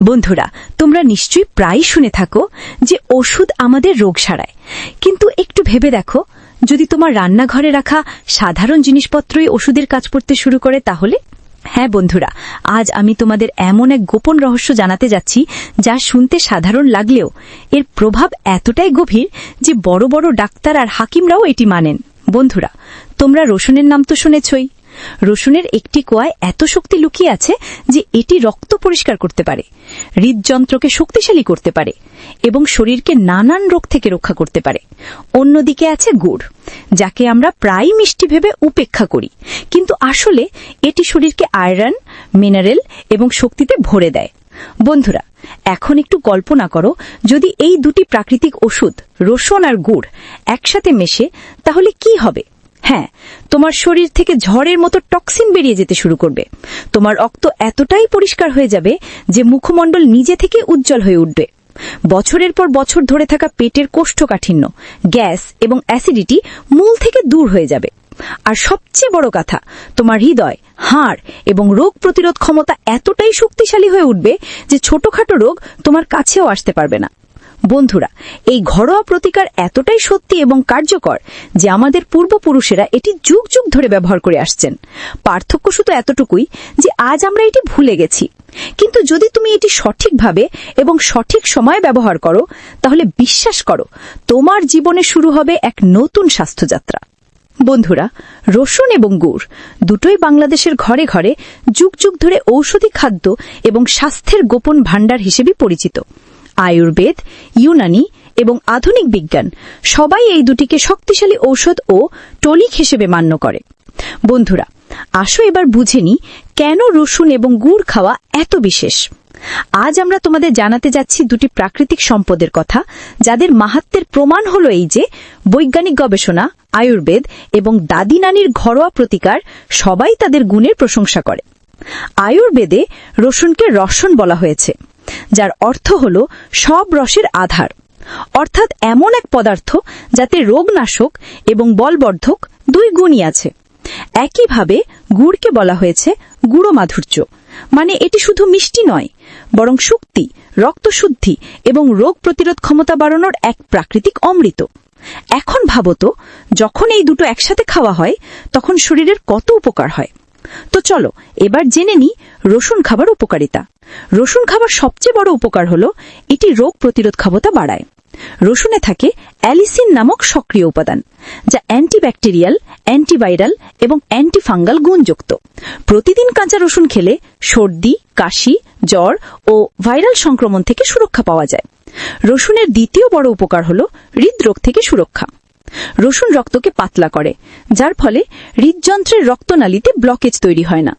বন্ধুরা, তোমরা নিশ্চয়ই প্রায় শুনে থাকো যে ওষুধ আমাদের রোগ সারায়। কিন্তু একটু ভেবে দেখো, যদি তোমার রান্নাঘরে রাখা সাধারণ জিনিসপত্রই ওষুধের কাজ করতে শুরু করে তাহলে? হ্যাঁ বন্ধুরা, আজ আমি তোমাদের এমন এক গোপন রহস্য জানাতে যাচ্ছি যা শুনতে সাধারণ লাগলেও এর প্রভাব এতটাই গভীর যে বড় বড় ডাক্তার আর হাকিমরাও এটি মানেন। বন্ধুরা, তোমরা রসুনের নাম তো শুনেছই। রসুনের একটি কোয়ায় এত শক্তি লুকিয়ে আছে যে এটি রক্ত পরিষ্কার করতে পারে, হৃদযন্ত্রকে শক্তিশালী করতে পারে, এবং শরীরকে নানান রোগ থেকে রক্ষা করতে পারে। অন্যদিকে আছে গুড়, যাকে আমরা প্রায় মিষ্টি ভেবে উপেক্ষা করি, কিন্তু আসলে এটি শরীরকে আয়রন, মিনারেল এবং শক্তিতে ভরে দেয়। বন্ধুরা, এখন একটু কল্পনা করো, যদি এই দুটি প্রাকৃতিক ওষুধ, রসুন আর গুড়, একসাথে মেশে, তাহলে কি হবে? হ্যাঁ তোমার শরীর থেকে ঝড়ের মতো টক্সিন বেরিয়ে যেতে শুরু করবে। তোমার রক্ত এতটাই পরিষ্কার হয়ে যাবে যে মুখমণ্ডল নিজে থেকে উজ্জ্বল হয়ে উঠবে। বছরের পর বছর ধরে থাকা পেটের কোষ্ঠকাঠিন্য, গ্যাস এবং অ্যাসিডিটি মূল থেকে দূর হয়ে যাবে। আর সবচেয়ে বড় কথা, তোমার হৃদয়, হাড় এবং রোগ প্রতিরোধ ক্ষমতা এতটাই শক্তিশালী হয়ে উঠবে যে ছোটখাটো রোগ তোমার কাছেও আসতে পারবে না। বন্ধুরা, এই ঘরোয়া প্রতিকার এতটাই সত্যি এবং কার্যকর যে আমাদের পূর্বপুরুষেরা এটি যুগ যুগ ধরে ব্যবহার করে আসছেন। পার্থক্য শুধু এতটুকুই যে আজ আমরা এটি ভুলে গেছি। কিন্তু যদি তুমি এটি সঠিকভাবে এবং সঠিক সময়ে ব্যবহার করো, তাহলে বিশ্বাস করো, তোমার জীবনে শুরু হবে এক নতুন স্বাস্থ্যযাত্রা। বন্ধুরা, রসুন এবং গুড় দুটোই বাংলাদেশের ঘরে ঘরে যুগ যুগ ধরে ঔষধি খাদ্য এবং স্বাস্থ্যের গোপন ভাণ্ডার হিসেবে পরিচিত। আয়ুর্বেদ, ইউনানি এবং আধুনিক বিজ্ঞান সবাই এই দুটিকে শক্তিশালী ঔষধ ও টলিক হিসেবে মান্য করে। বন্ধুরা, আসো এবার বুঝে নি কেন রসুন এবং গুড় খাওয়া এত বিশেষ। আজ আমরা তোমাদের জানাতে যাচ্ছি দুটি প্রাকৃতিক সম্পদের কথা, যাদের মাহাত্মের প্রমাণ হল এই যে, বৈজ্ঞানিক গবেষণা, আয়ুর্বেদ এবং দাদি নানির ঘরোয়া প্রতিকার সবাই তাদের গুণের প্রশংসা করে। আয়ুর্বেদে রসুনকে রসন বলা হয়েছে। যার অর্থ হল সব রসের আধার। অর্থাৎ এমন এক পদার্থ যাতে রোগনাশক এবং বলবর্ধক দুই গুণই আছে। একইভাবে গুড়কে বলা হয়েছে গুড়ো মাধুর্য মানে এটি শুধু মিষ্টি নয়, বরং শক্তি, রক্তশুদ্ধি এবং রোগ প্রতিরোধ ক্ষমতা বাড়ানোর এক প্রাকৃতিক অমৃত। এখন ভাবতো, যখন এই দুটো একসাথে খাওয়া হয়, তখন শরীরের কত উপকার হয়। তো চলো, এবার জেনে নি রসুন খাবার উপকারিতা। রসুন খাবার সবচেয়ে বড় উপকার হল, এটি রোগ প্রতিরোধ ক্ষমতা বাড়ায়। রসুনে থাকে অ্যালিসিন নামক সক্রিয় উপাদান, যা অ্যান্টিব্যাকটেরিয়াল, অ্যান্টিভাইরাল এবং অ্যান্টিফাঙ্গাল গুণযুক্ত। প্রতিদিন কাঁচা রসুন খেলে সর্দি, কাশি, জ্বর ও ভাইরাল সংক্রমণ থেকে সুরক্ষা পাওয়া যায়। রসুনের দ্বিতীয় বড় উপকার হল হৃদরোগ থেকে সুরক্ষা। রসুন রক্তকে পাতলা করে, যার ফলে হৃদযন্ত্রের রক্তনালীতে ব্লকেজ তৈরি হয় না।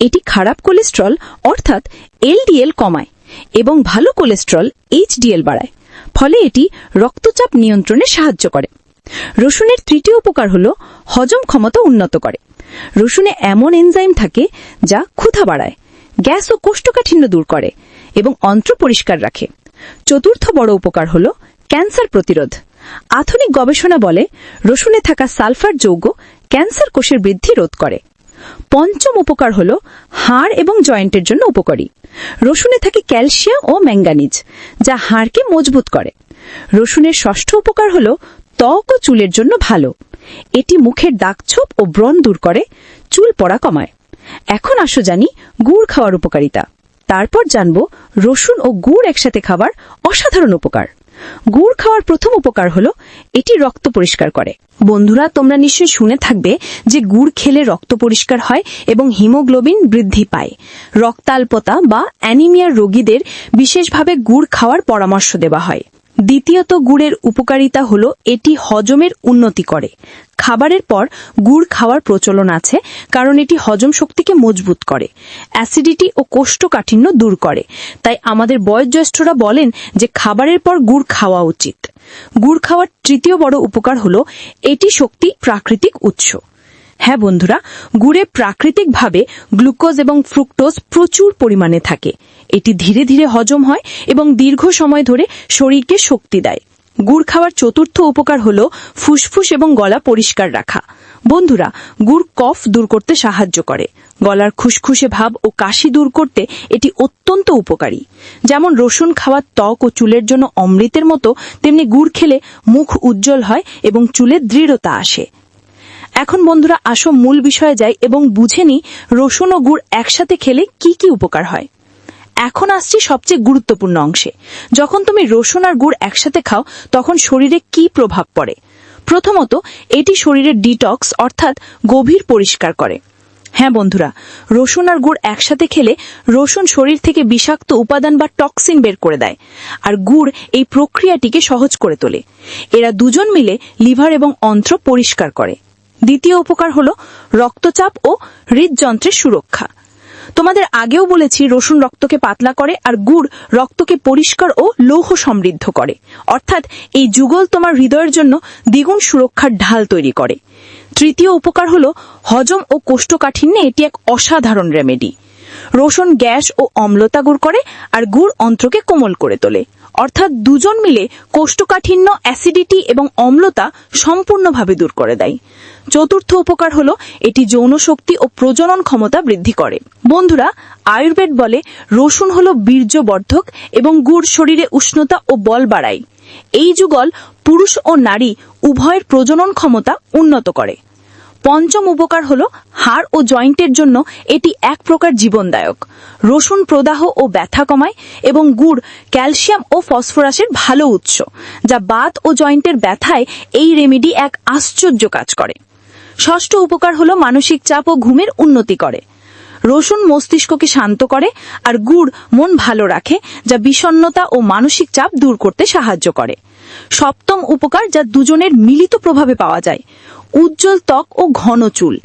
এটি খারাপ কোলেস্ট্রল অর্থাৎ এলডিএল কমায় এবং ভালো কোলেস্ট্রল এইচডিএল বাড়ায়। ফলে এটি রক্তচাপ নিয়ন্ত্রণে সাহায্য করে। রসুনের তৃতীয় উপকার হল হজম ক্ষমতা উন্নত করে। রসুনে এমন এনজাইম থাকে যা ক্ষুধা বাড়ায়, গ্যাস ও কোষ্ঠকাঠিন্য দূর করে এবং অন্ত্র পরিষ্কার রাখে। চতুর্থ বড় উপকার হল ক্যান্সার প্রতিরোধ। আধুনিক গবেষণা বলে রসুনে থাকা সালফার যৌগ ক্যান্সার কোষের বৃদ্ধি রোধ করে। পঞ্চম উপকার হল হাড় এবং জয়েন্টের জন্য উপকারী। রসুনে থাকে ক্যালসিয়াম ও ম্যাঙ্গানিজ, যা হাড়কে মজবুত করে। রসুনের ষষ্ঠ উপকার হল ত্বক ও চুলের জন্য ভালো। এটি মুখের দাগছোপ ও ব্রণ দূর করে, চুল পড়া কমায়। এখন আসো জানি গুড় খাওয়ার উপকারিতা। তারপর জানব রসুন ও গুড় একসাথে খাবার অসাধারণ উপকার। গুড় খাওয়ার প্রথম উপকার হলো এটি রক্ত পরিষ্কার করে। বন্ধুরা, তোমরা নিশ্চয়ই শুনে থাকবে যে গুড় খেলে রক্ত পরিষ্কার হয় এবং হিমোগ্লোবিন বৃদ্ধি পায়। রক্তাল্পতা বা অ্যানিমিয়ার রোগীদের বিশেষভাবে গুড় খাওয়ার পরামর্শ দেওয়া হয়। দ্বিতীয়ত গুড়ের উপকারিতা হল এটি হজমের উন্নতি করে। খাবারের পর গুড় খাওয়ার প্রচলন আছে, কারণ এটি হজম শক্তিকে মজবুত করে। অ্যাসিডিটি ও কোষ্ঠকাঠিন্য দূর করে। তাই আমাদের বয়োজ্যেষ্ঠরা বলেন যে খাবারের পর গুড় খাওয়া উচিত। গুড় খাওয়ার তৃতীয় বড় উপকার হল এটি শক্তি প্রাকৃতিক উৎস। হ্যাঁ বন্ধুরা, গুড়ে প্রাকৃতিকভাবে গ্লুকোজ এবং ফ্রুক্টোজ প্রচুর পরিমাণে থাকে। এটি ধীরে ধীরে হজম হয় এবং দীর্ঘ সময় ধরে শরীরকে শক্তি দেয়। গুড় খাওয়ার চতুর্থ উপকার হল ফুসফুস এবং গলা পরিষ্কার রাখা। বন্ধুরা, গুড় কফ দূর করতে সাহায্য করে। গলার খুসখুসে ভাব ও কাশি দূর করতে এটি অত্যন্ত উপকারী। যেমন রসুন খাওয়ার ত্বক ও চুলের জন্য অমৃতের মতো, তেমনি গুড় খেলে মুখ উজ্জ্বল হয় এবং চুলের দৃঢ়তা আসে। এখন বন্ধুরা আসো মূল বিষয়ে যাই এবং বুঝে নিই রসুন ও গুড় একসাথে খেলে কি কি উপকার হয়। এখন আসছি সবচেয়ে গুরুত্বপূর্ণ অংশে। যখন তুমি রসুন আর গুড় একসাথে খাও, তখন শরীরে কি প্রভাব পড়ে? প্রথমত, এটি শরীরের ডিটক্স, অর্থাৎ গভীর পরিষ্কার করে। হ্যাঁ বন্ধুরা, রসুন আর গুড় একসাথে খেলে রসুন শরীর থেকে বিষাক্ত উপাদান বা টক্সিন বের করে দেয়, আর গুড় এই প্রক্রিয়াটিকে সহজ করে তোলে। এরা দুজন মিলে লিভার এবং অন্ত্র পরিষ্কার করে। দ্বিতীয় উপকার হল রক্তচাপ ও হৃদযন্ত্রের সুরক্ষা। তোমাদের আগেও বলেছি, রসুন রক্তকে পাতলা করে আর গুড় রক্তকে পরিষ্কার ও লৌহ সমৃদ্ধ করে। অর্থাৎ এই যুগল তোমার হৃদয়ের জন্য দ্বিগুণ সুরক্ষার ঢাল তৈরি করে। তৃতীয় উপকার হল হজম ও কোষ্ঠকাঠিন্যে এটি এক অসাধারণ রেমেডি রসুন গ্যাস ও অম্লতা গুড় করে আর গুড় অন্ত্রকে কোমল করে তোলে। অর্থাৎ দুজন মিলে কোষ্ঠকাঠিন্য, অ্যাসিডিটি এবং অম্লতা সম্পূর্ণভাবে দূর করে দেয়। চতুর্থ উপকার হলো, এটি যৌন শক্তি ও প্রজনন ক্ষমতা বৃদ্ধি করে। বন্ধুরা, আয়ুর্বেদ বলে, রসুন হলো বীর্যবর্ধক এবং গুড় শরীরে উষ্ণতা ও বল বাড়ায়। এই যুগল পুরুষ ও নারী উভয়ের প্রজনন ক্ষমতা উন্নত করে। পঞ্চম উপকার হল হাড় ও জয়েন্টের জন্য এটি এক প্রকার জীবনদায়ক। রসুন প্রদাহ ও ব্যথা কমায় এবং গুড়, ক্যালসিয়াম ও ফসফরাসের ভালো উৎস, যা বাত ও জয়েন্টের ব্যথায় এই রেমেডি এক আশ্চর্য কাজ করে। ষষ্ঠ উপকার হল মানসিক চাপ ও ঘুমের উন্নতি করে। রসুন মস্তিষ্ককে শান্ত করে আর গুড় মন ভালো রাখে, যা বিষণ্ণতা ও মানসিক চাপ দূর করতে সাহায্য করে। সপ্তম উপকার যা দুজনের মিলিত প্রভাবে পাওয়া যায়। উজ্জ্বল ত্বক ও ঘন চুল।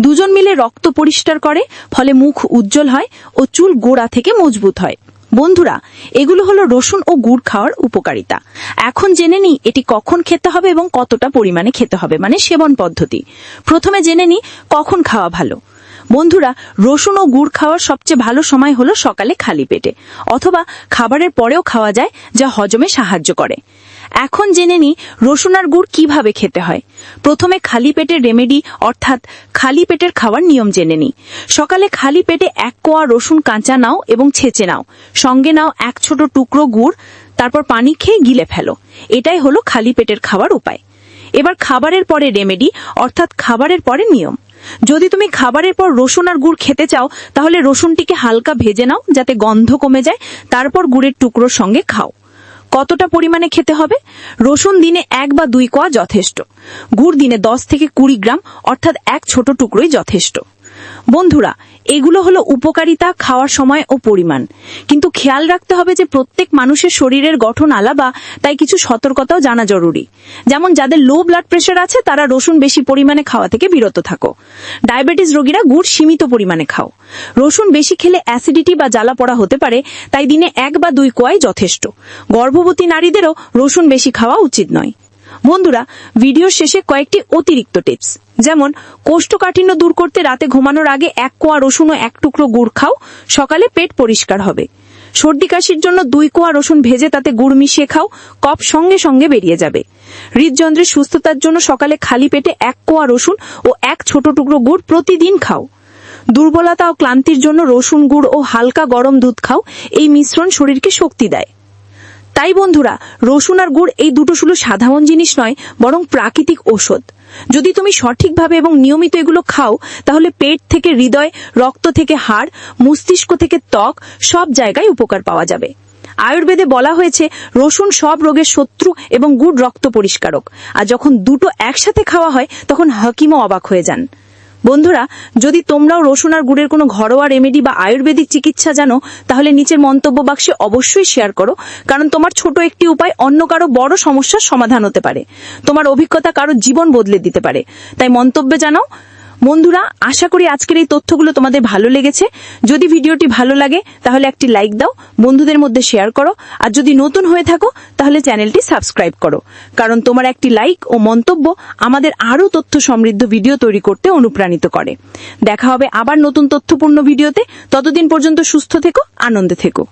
দুজন মিলে রক্ত পরিষ্কার করে, ফলে মুখ উজ্জ্বল হয় ও চুল গোড়া থেকে মজবুত হয়। বন্ধুরা, এগুলো হলো রসুন ও গুড় খাওয়ার উপকারিতা। এখন জেনে নিই এটি কখন খেতে হবে এবং কতটা পরিমাণে খেতে হবে মানে সেবন পদ্ধতি। প্রথমে জেনে নিই কখন খাওয়া ভালো। বন্ধুরা, রসুন ও গুড় খাওয়ার সবচেয়ে ভালো সময় হলো সকালে খালি পেটে, অথবা খাবারের পরেও খাওয়া যায়, যা হজমে সাহায্য করে। এখন জেনে নিই রসুন আর গুড় কীভাবে খেতে হয়। প্রথমে খালি পেটের রেমেডি অর্থাৎ খালি পেটের খাওয়ার নিয়ম জেনে নিই সকালে খালি পেটে এক কোয়া রসুন কাঁচা নাও এবং ছেঁচে নাও। সঙ্গে নাও এক ছোট টুকরো গুড়, তারপর পানি খেয়ে গিলে ফেলো। এটাই হলো খালি পেটের খাওয়ার উপায়। এবার খাবারের পরে রেমেডি অর্থাৎ খাবারের পরে নিয়ম। যদি তুমি খাবারের পর রসুন আর গুড় খেতে চাও, তাহলে রসুনটিকে হালকা ভেজে নাও যাতে গন্ধ কমে যায়, তারপর গুড়ের টুকরোর সঙ্গে খাও। কতটা পরিমাণে খেতে হবে? রসুন দিনে এক বা দুই কোয়া যথেষ্ট। গুড় দিনে দশ থেকে কুড়ি গ্রাম, অর্থাৎ এক ছোট টুকরোই যথেষ্ট। বন্ধুরা, এগুলো হলো উপকারিতা, খাওয়ার সময় ও পরিমাণ। কিন্তু খেয়াল রাখতে হবে যে প্রত্যেক মানুষের শরীরের গঠন আলাদা, তাই কিছু সতর্কতাও জানা জরুরি। যেমন যাদের লো ব্লাড প্রেশার আছে, তারা রসুন বেশি পরিমাণে খাওয়া থেকে বিরত থাকো। ডায়াবেটিস রোগীরা গুড় সীমিত পরিমাণে খাও। রসুন বেশি খেলে অ্যাসিডিটি বা জ্বালা পড়া হতে পারে, তাই দিনে এক বা দুই কোয়াই যথেষ্ট। গর্ভবতী নারীদেরও রসুন বেশি খাওয়া উচিত নয়। বন্ধুরা ভিডিওর শেষে কয়েকটি অতিরিক্ত টিপস যেমন, কোষ্ঠকাঠিন্য দূর করতে রাতে ঘুমানোর আগে এক কোয়া রসুন ও এক টুকরো গুড় খাও, সকালে পেট পরিষ্কার হবে। সর্দি কাশির জন্য দুই কোয়া রসুন ভেজে তাতে গুড় মিশিয়ে খাও কপ সঙ্গে সঙ্গে বেরিয়ে যাবে। হৃদযন্ত্রের সুস্থতার জন্য সকালে খালি পেটে এক কোয়া রসুন ও এক ছোট টুকরো গুড় প্রতিদিন খাও। দুর্বলতা ও ক্লান্তির জন্য রসুন গুড় ও হালকা গরম দুধ খাও, এই মিশ্রণ শরীরকে শক্তি দেয়। তাই বন্ধুরা, রসুন আর গুড় এই দুটো শুধু সাধারণ জিনিস নয়, বরং প্রাকৃতিক ঔষধ। যদি তুমি সঠিকভাবে এবং নিয়মিত এগুলো খাও, তাহলে পেট থেকে হৃদয়, রক্ত থেকে হাড়, মস্তিষ্ক থেকে ত্বক সব জায়গায় উপকার পাওয়া যাবে। আয়ুর্বেদে বলা হয়েছে, রসুন সব রোগের শত্রু এবং গুড় রক্ত পরিষ্কারক। আর যখন দুটো একসাথে খাওয়া হয়, তখন হাকিমও অবাক হয়ে যান। বন্ধুরা, যদি তোমরাও রসুন আর গুড়ের কোনো ঘরোয়া রেমেডি বা আয়ুর্বেদিক চিকিৎসা জানো, তাহলে নিচের মন্তব্য বাক্সে অবশ্যই শেয়ার করো, কারণ তোমার ছোট একটি উপায় অন্য কারও বড় সমস্যার সমাধান হতে পারে। তোমার অভিজ্ঞতা কারও জীবন বদলে দিতে পারে। তাই মন্তব্যে জানাও বন্ধুরা, আশা করি আজকের এই তথ্যগুলো তোমাদের ভালো লেগেছে। যদি ভিডিওটি ভালো লাগে, তাহলে একটি লাইক দাও, বন্ধুদের মধ্যে শেয়ার করো, আর যদি নতুন হয়ে থাকো, তাহলে চ্যানেলটি সাবস্ক্রাইব করো। কারণ তোমার একটি লাইক ও মন্তব্য আমাদের আরও তথ্য সমৃদ্ধ ভিডিও তৈরি করতে অনুপ্রাণিত করে। দেখা হবে আবার নতুন তথ্যপূর্ণ ভিডিওতে। ততদিন পর্যন্ত সুস্থ থেকো, আনন্দে থেকো।